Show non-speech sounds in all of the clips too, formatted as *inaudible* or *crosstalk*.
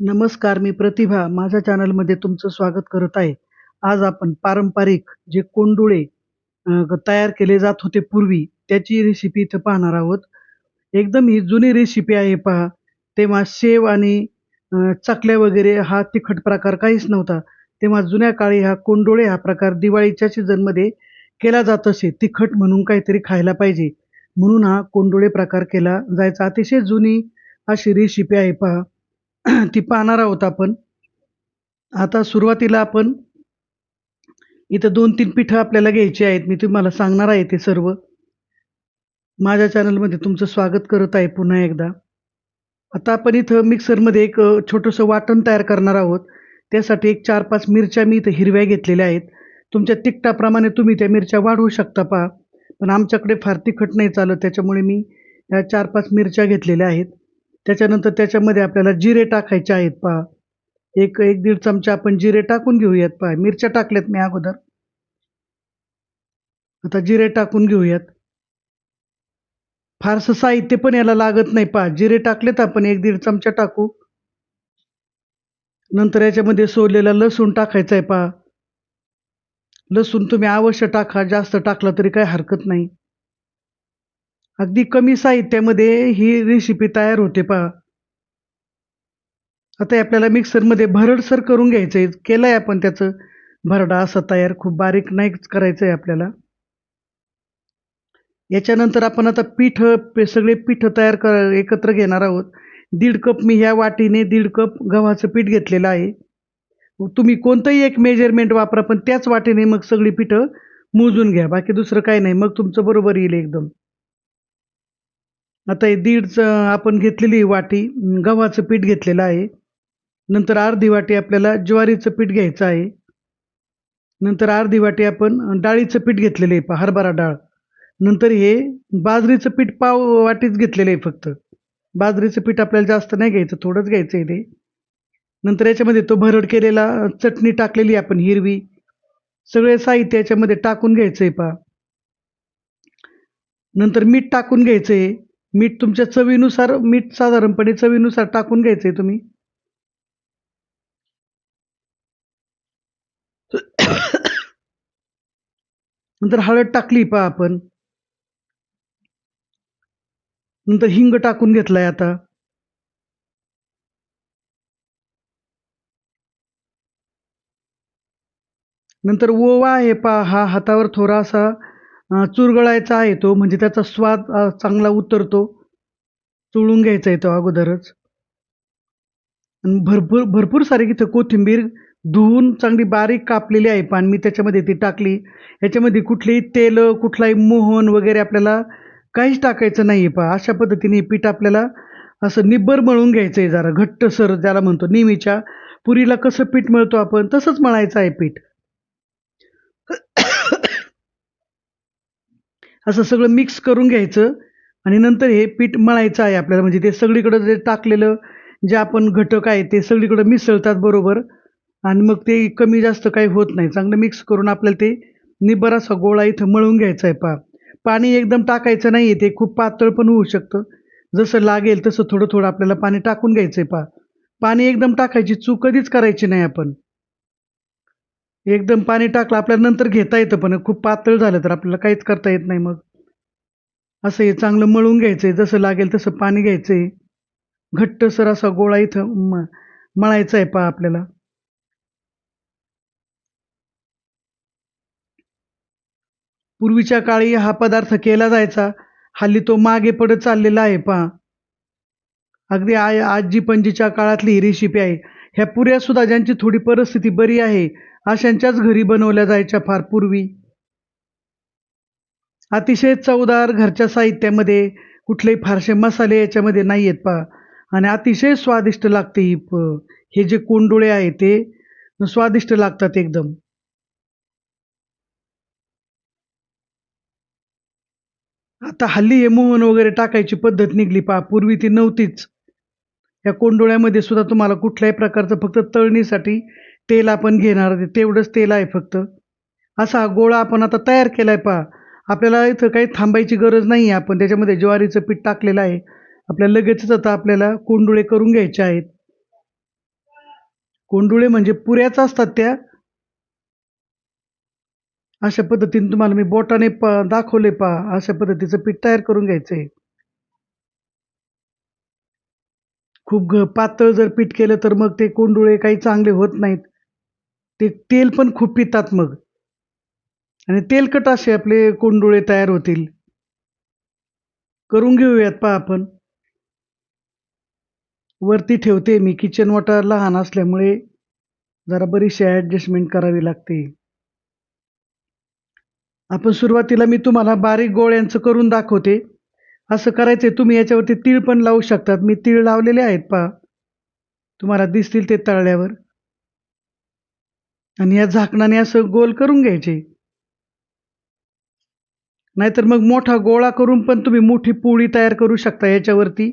नमस्कार मी प्रतिभा. माझ्या चॅनलमध्ये तुमचं स्वागत करत आहे. आज आपण पारंपरिक जे कोंडुळे तयार केले जात होते पूर्वी त्याची रेसिपी इथं पाहणार आहोत. एकदम ही जुनी रेसिपी आहे पहा. तेव्हा शेव आणि चकल्या वगैरे हा तिखट प्रकार काहीच नव्हता. तेव्हा जुन्या काळी हा कोंडुळे हा प्रकार दिवाळीच्या सीझनमध्ये केला जात असे. तिखट म्हणून काहीतरी खायला पाहिजे. म्हणून हा कोंडुळे प्रकार केला जायचा. अतिशय जुनी अशी रेसिपी आहे पहा. ती पाहणार आहोत आपण. आता सुरुवातीला आपण इथं दोन तीन पिठं आपल्याला घ्यायची आहेत. मी तुम्हाला सांगणार आहे ते सर्व. माझ्या चॅनलमध्ये तुमचं स्वागत करत आहे पुन्हा एकदा. आता आपण इथं मिक्सरमध्ये एक छोटंसं वाटण तयार करणार आहोत. त्यासाठी एक चार पाच मिरच्या मी इथं हिरव्या घेतलेल्या आहेत. तुमच्या तिखटाप्रमाणे तुम्ही त्या मिरच्या वाढवू शकता पहा. पण आमच्याकडे फार तिखट नाही चालत. त्याच्यामुळे मी या चार पाच मिरच्या घेतलेल्या आहेत. त्याच्यानंतर त्याच्यामध्ये आपल्याला जिरे टाकायचे आहेत पहा. एक एक दीड चमचा आपण जिरे टाकून घेऊयात पहा. मिरच्या टाकल्यात मी अगोदर. आता जिरे टाकून घेऊयात. फारसं साहित्य पण याला लागत नाही पहा. जिरे टाकलेत आपण एक दीड चमचा टाकू. नंतर याच्यामध्ये सोललेला लसूण टाकायचा आहे पहा. लसूण तुम्ही अवश्य टाका. जास्त टाकला तरी काही हरकत नाही. अगदी कमी साहित्यामध्ये ही रेसिपी तयार होते पहा. आता आपल्याला मिक्सरमध्ये भरडसर करून घ्यायचं आहे. केलं आहे आपण त्याचं. भरडा असं तयार खूप बारीक नाही करायचं आहे आपल्याला. याच्यानंतर आपण आता पीठ पे- सगळे पीठ तयार कर एकत्र घेणार आहोत. दीड कप मी ह्या वाटीने दीड कप गव्हाचं पीठ घेतलेलं आहे. तुम्ही कोणतंही एक मेजरमेंट वापरा पण त्याच वाटीने मग सगळी पिठं मोजून घ्या. बाकी दुसरं काही नाही. मग तुमचं बरोबर येईल एकदम. आता हे दीडचं आपण घेतलेली वाटी गव्हाचं पीठ घेतलेलं आहे. नंतर अर्धी वाटी आपल्याला ज्वारीचं पीठ घ्यायचं आहे. नंतर अर्धी वाटी आपण डाळीचं पीठ घेतलेलं आहे पहा, हरभरा डाळ. नंतर हे बाजरीचं पीठ पाव वाटीच घेतलेलं आहे फक्त. बाजरीचं पीठ आपल्याला जास्त नाही घ्यायचं थोडंच घ्यायचं आहे ते. नंतर याच्यामध्ये तो भरड केलेला चटणी टाकलेली आहे आपण हिरवी. सगळे साहित्य याच्यामध्ये टाकून घ्यायचं आहे पहा. नंतर मीठ टाकून घ्यायचं आहे. मीठ तुमच्या चवीनुसार मीठ साधारणपणे चवीनुसार टाकून घ्यायचं आहे तुम्ही. नंतर हळद टाकली पहा आपण. नंतर हिंग टाकून घेतलाय आता. नंतर ओवा आहे पहा हा हातावर थोडासा चुरगळायचा आहे तो म्हणजे त्याचा स्वाद चांगला उतरतो. चुळून घ्यायचा आहे तो अगोदरच. आणि भरपूर भरपूर सारी इथं कोथिंबीर धुवून चांगली बारीक कापलेली आहे पान. मी त्याच्यामध्ये ती टाकली. याच्यामध्ये कुठलीही तेल कुठलाही मोहन वगैरे आपल्याला काहीच टाकायचं नाही आहे पहा. अशा पद्धतीने पीठ आपल्याला असं निब्बर मळून घ्यायचं आहे जरा घट्टसर ज्याला म्हणतो नेहमीच्या. पुरीला कसं पीठ मळतो आपण तसंच मळायचं आहे पीठ. असं सगळं मिक्स करून घ्यायचं. आणि नंतर हे पीठ मळायचं आहे आपल्याला. म्हणजे ते सगळीकडं जे टाकलेलं जे आपण घटक आहे ते सगळीकडं मिसळतात बरोबर. आणि मग ते कमी जास्त काही होत नाही. चांगलं मिक्स करून आपल्याला ते निबरासा गोळा इथं मळून घ्यायचा आहे. पा पाणी एकदम टाकायचं नाही आहे ते खूप पातळ पण होऊ शकतं. जसं लागेल तसं थोडं थोडं आपल्याला पाणी टाकून घ्यायचं आहे पा. पाणी एकदम टाकायची चूक कधीच करायची नाही आपण. एकदम पाणी टाकलं आपल्याला नंतर घेता येतं पण खूप पातळ झालं तर आपल्याला काहीच करता येत नाही मग. असं हे चांगलं मळून घ्यायचं आहे जसं लागेल तसं पाणी घ्यायचं आहे घट्टसर असा गोळा इथं म मळायचा आहे पहा आपल्याला. पूर्वीच्या काळी हा पदार्थ केला जायचा हल्ली तो मागे पडत चाललेला आहे पहा अगदी आय आजी पणजीच्या काळातली ही रेसिपी आहे. ह्या पुऱ्या सुद्धा ज्यांची थोडी परिस्थिती बरी आहे अशांच्याच घरी बनवल्या जायच्या फार पूर्वी. अतिशय चवदार घरच्या साहित्यामध्ये कुठलेही फारसे मसाले याच्यामध्ये नाही आहेत पहा आणि अतिशय स्वादिष्ट लागते ही प- हे जे कोंडुळे आहे ते स्वादिष्ट लागतात एकदम. आता हल्ली हे मोहन वगैरे टाकायची पद्धत निघली पहा पूर्वी ती नव्हतीच. या कोंडोळ्यामध्ये सुद्धा तुम्हाला कुठल्याही प्रकारचं फक्त तळणीसाठी तेल आपण घेणार तेवढंच तेल आहे फक्त. असा हा गोळा आपण आता तयार केला आहे पहा. आपल्याला इथं काही थांबायची गरज नाही आहे आपण. त्याच्यामध्ये ज्वारीचं पीठ टाकलेलं आहे. आपल्याला लगेचच आता आपल्याला कोंडुळे करून घ्यायचे आहेत. कोंडुळे म्हणजे पुऱ्याच असतात त्या. अशा पद्धतीने तुम्हाला मी बोटाने प दाखवले पहा. अशा पद्धतीचं पीठ तयार करून घ्यायचं आहे. खूप ग पातळ जर पीठ केलं तर मग ते कोंडुळे काही चांगले होत नाहीत. ते तेल पण खूप पितात मग. आणि तेलकट असे आपले कोंडुळे तयार होतील. करून घेऊयात पहा आपण. वरती ठेवते मी. किचन वॉटर लहान असल्यामुळे जरा बरीचशी ॲडजस्टमेंट करावी लागते. आपण सुरुवातीला मी तुम्हाला बारीक गोळ्यांचं करून दाखवते. असं करायचं आहे तुम्ही याच्यावरती तीळ पण लावू शकतात. मी तीळ लावलेले आहेत पहा. तुम्हाला दिसतील ते तळल्यावर. आणि या झाकणाने असं गोल करून घ्यायचे. नाहीतर मग मोठा गोळा करून पण तुम्ही मोठी पोळी तयार करू शकता याच्यावरती.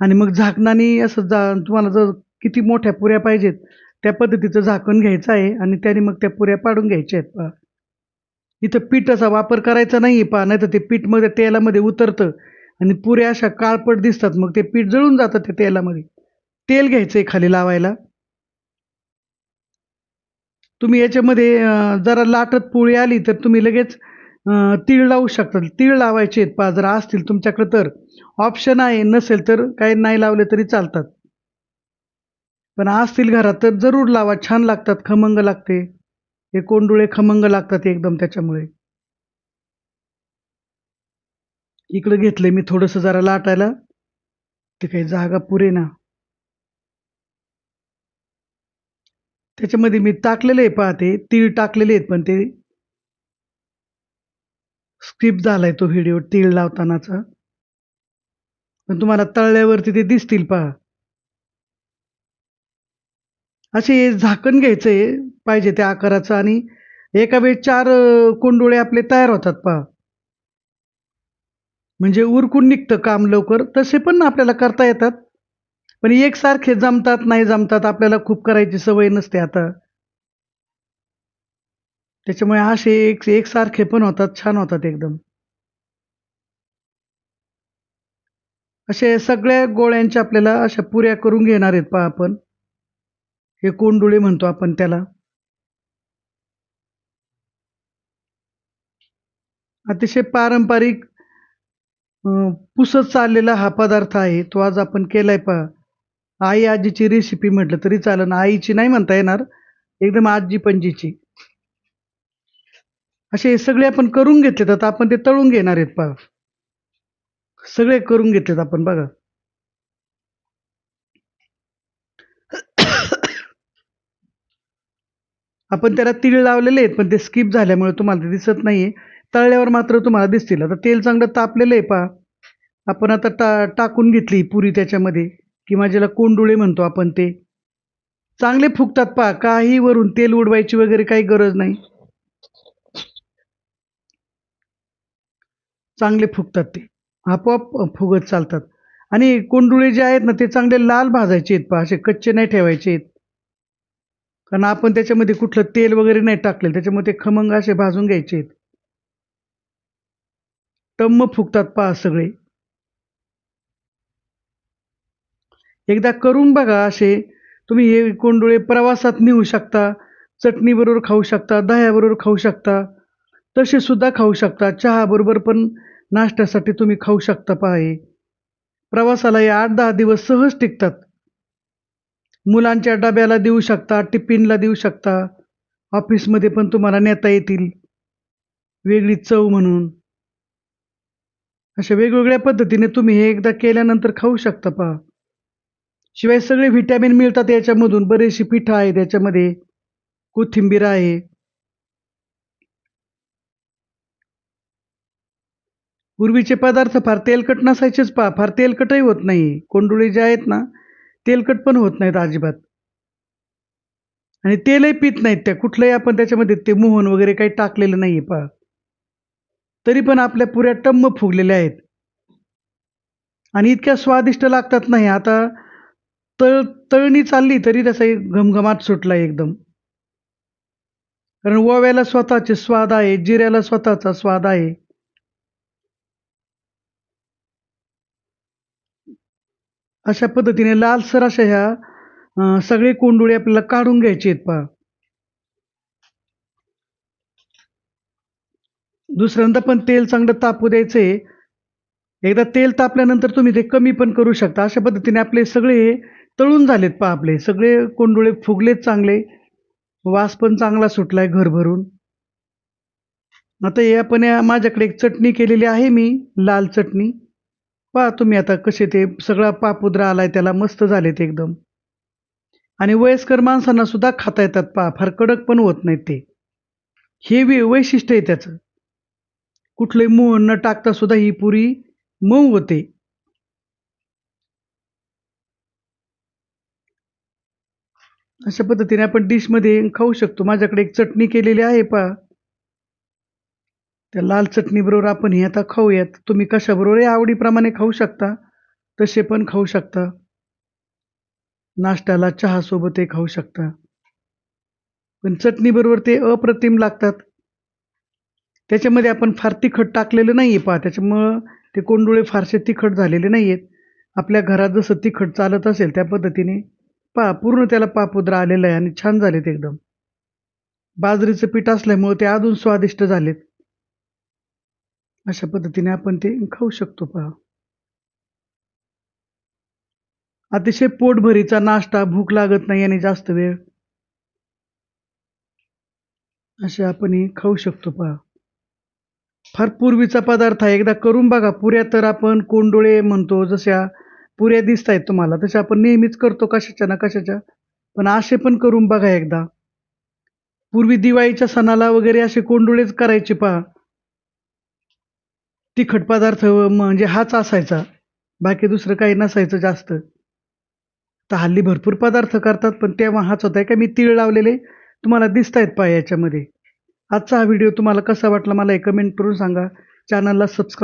आणि मग झाकणाने असं जा तुम्हाला जर किती मोठ्या पुऱ्या पाहिजेत त्या पद्धतीचं झाकण घ्यायचं आहे आणि त्याने मग त्या पुऱ्या पाडून घ्यायच्या आहेत पहा. इथं पिठाचा वापर करायचा नाही पहा. नाही तर ते पीठमध्ये तेलामध्ये उतरतं. आणि पुऱ्या अशा काळपट दिसतात. मग ते पीठ जळून जातं त्या तेलामध्ये. तेल घ्यायचंय खाली लावायला. तुम्ही याच्यामध्ये जरा लाटत पोळी आली तर तुम्ही लगेच तीळ लावू शकता. तीळ लावायचे आहेत. पा जर असतील तुमच्याकडे तर. ऑप्शन आहे. नसेल तर काही नाही लावले तरी चालतात. पण असतील घरात तर जरूर लावा. छान लागतात. खमंग लागते. हे कोंडुळे खमंग लागतात एकदम त्याच्यामुळे. इकडं घेतलंय मी थोडंसं जरा लाटायला. ते काही जागा पुरे ना. त्याच्यामध्ये मी टाकलेले आहे पाहते तीळ टाकलेले आहेत पण ते स्किप झालाय तो व्हिडिओ तीळ लावतानाचा. पण तुम्हाला तळल्यावरती ते दिसतील पहा. असे झाकण घ्यायचंय पाहिजे त्या आकाराचं आणि एका वेळी चार कोंडोळे आपले तयार होतात पहा. म्हणजे उरकून निघतं काम लवकर. तसे पण आपल्याला करता येतात. पण एकसारखे जमतात नाही जमतात आपल्याला खूप करायची सवय नसते आता. त्याच्यामुळे असे एक एकसारखे पण होतात छान होतात एकदम. असे सगळ्या गोळ्यांच्या आपल्याला अशा पुऱ्या करून घेणार आहेत पहा आपण. हे कोंडुळे म्हणतो आपण त्याला. अतिशय पारंपरिक पुसत चाललेला हा पदार्थ आहे तो आज आपण केला आहे पहा. आई आजीची रेसिपी म्हटलं तरी चालेल आईची नाही म्हणता येणार एकदम आजी पंजीची असे सगळे आपण करून घेतलेत आता आपण ते तळून घेणार आहेत पहा. सगळे करून घेतलेत आपण बघा. *coughs* आपण त्याला तीळ लावलेले आहेत पण ते स्किप झाल्यामुळे तुम्हाला ते दिसत नाहीये. तळल्यावर मात्र तुम्हाला दिसतील. आता तेल चांगलं तापलेलं आहे पहा. आपण आता टा टाकून घेतली पुरी त्याच्यामध्ये. किंवा ज्याला कोंडुळे म्हणतो आपण ते. चांगले फुगतात पहा. काही वरून तेल उडवायची वगैरे काही गरज नाही. चांगले फुगतात ते. आपोआप फुगत चालतात. आणि कोंडुळे जे आहेत ना ते चांगले लाल भाजायचे आहेत पहा. असे कच्चे नाही ठेवायचे आहेत. कारण आपण त्याच्यामध्ये कुठलं तेल वगैरे नाही टाकलेलं. त्याच्यामध्ये ते खमंग असे भाजून घ्यायचे आहेत. टम्म फुगतात पहा सगळे. एकदा करून बघा असे. तुम्ही हे कोंडोळे प्रवासात नेऊ शकता. चटणीबरोबर खाऊ शकता दह्याबरोबर खाऊ शकता. तसे सुद्धा खाऊ शकता. चहाबरोबर पण नाश्त्यासाठी तुम्ही खाऊ शकता पहा हे. प्रवासाला हे आठ दहा दिवस सहज टिकतात. मुलांच्या डब्याला देऊ शकता टिफिनला देऊ शकता. ऑफिसमध्ये पण तुम्हाला नेता येतील. वेगळी चव म्हणून. अशा वेगवेगळ्या पद्धतीने तुम्ही हे एकदा केल्यानंतर खाऊ शकता पहा. शिवाय सगळे व्हिटॅमिन मिळतात याच्यामधून. बरेचशी पिठं आहेत याच्यामध्ये. कोथिंबीर आहे. पूर्वीचे पदार्थ फार तेलकट नसायचेच पहा. फार तेलकटही होत नाही. कोंडुळे जे आहेत ना तेलकट पण होत नाहीत अजिबात. आणि तेलही पित नाहीत त्या. कुठलंही आपण त्याच्यामध्ये ते मोहन वगैरे काही टाकलेलं नाहीये पहा. तरी पण आपल्या पुऱ्या टम्म फुगलेल्या आहेत. आणि इतक्या स्वादिष्ट लागतात नाही आता तळ तळणी चालली तरी त्याचा एक घमघमाट सुटला एकदम. कारण ओव्याला स्वतःचे स्वाद आहे जिऱ्याला स्वतःचा स्वाद आहे. अशा पद्धतीने लालसर अशा ह्या सगळे कोंडुळे आपल्याला काढून घ्यायचे आहेत पहा. दुसऱ्यांदा पण तेल चांगलं तापू द्यायचं आहे एकदा तेल तापल्यानंतर तुम्ही ते कमी पण करू शकता. अशा पद्धतीने आपले सगळे तळून झालेत पहा आपले. सगळे कोंडुळे फुगलेत चांगले. वास पण चांगला सुटला आहे घरभरून. आता हे आपण या- माझ्याकडे एक चटणी केलेली आहे मी लाल चटणी. पहा तुम्ही आता कसे ते सगळा पापुद्रा आलाय त्याला मस्त झालेत एकदम. आणि वयस्कर माणसांना सुद्धा खाता येतात पहा. फार कडक पण होत नाहीत ते. हे वैशिष्ट्य आहे त्याचं. कुठले मोहन न टाकता सुद्धा ही पुरी मऊ होते. अशा पद्धतीने आपण डिशमध्ये खाऊ शकतो. माझ्याकडे एक चटणी केलेली आहे पहा. त्या लाल चटणी बरोबर आपण हे आता खाऊयात. तुम्ही कशाबरोबर आवडीप्रमाणे खाऊ शकता. तसे पण खाऊ शकता. नाश्त्याला चहासोबतही हे खाऊ शकता. पण चटणी बरोबर ते अप्रतिम लागतात. त्याच्यामध्ये आपण फार तिखट टाकलेलं नाही आहे पहा. त्याच्यामुळं ते कोंडुळे फारसे तिखट झालेले नाही आहेत आपल्या घरात जसं तिखट चालत असेल त्या पद्धतीने पहा पूर्ण त्याला पापुद्रा आलेला आहे आणि छान झालेत एकदम. बाजरीचं पीठ असल्यामुळं ते अजून स्वादिष्ट झालेत. अशा पद्धतीने आपण ते खाऊ शकतो पहा. अतिशय पोटभरीचा नाश्ता भूक लागत नाही आणि जास्त वेळ असे आपण हे खाऊ शकतो पहा. फार पूर्वीचा पदार्थ आहे. एकदा करून बघा पुऱ्या तर आपण कोंडोळे म्हणतो जशा पुऱ्या दिसत आहेत तुम्हाला तशा आपण नेहमीच करतो कशाच्या ना कशाच्या. पण असे पण करून बघा एकदा. पूर्वी दिवाळीच्या सणाला वगैरे असे कोंडोळेच करायचे पहा. तिखट पदार्थ म्हणजे हाच असायचा. बाकी दुसरं काही नसायचं जास्त. तर हल्ली भरपूर पदार्थ करतात पण तेव्हा हाच होता. का मी तीळ लावलेले तुम्हाला दिसत आहेत पहा याच्यामध्ये. आजचा हा व्हिडिओ तुम्हाला कसा वाटला मला एक कमेंट करून सांगा. चॅनलला सबस्क्राईब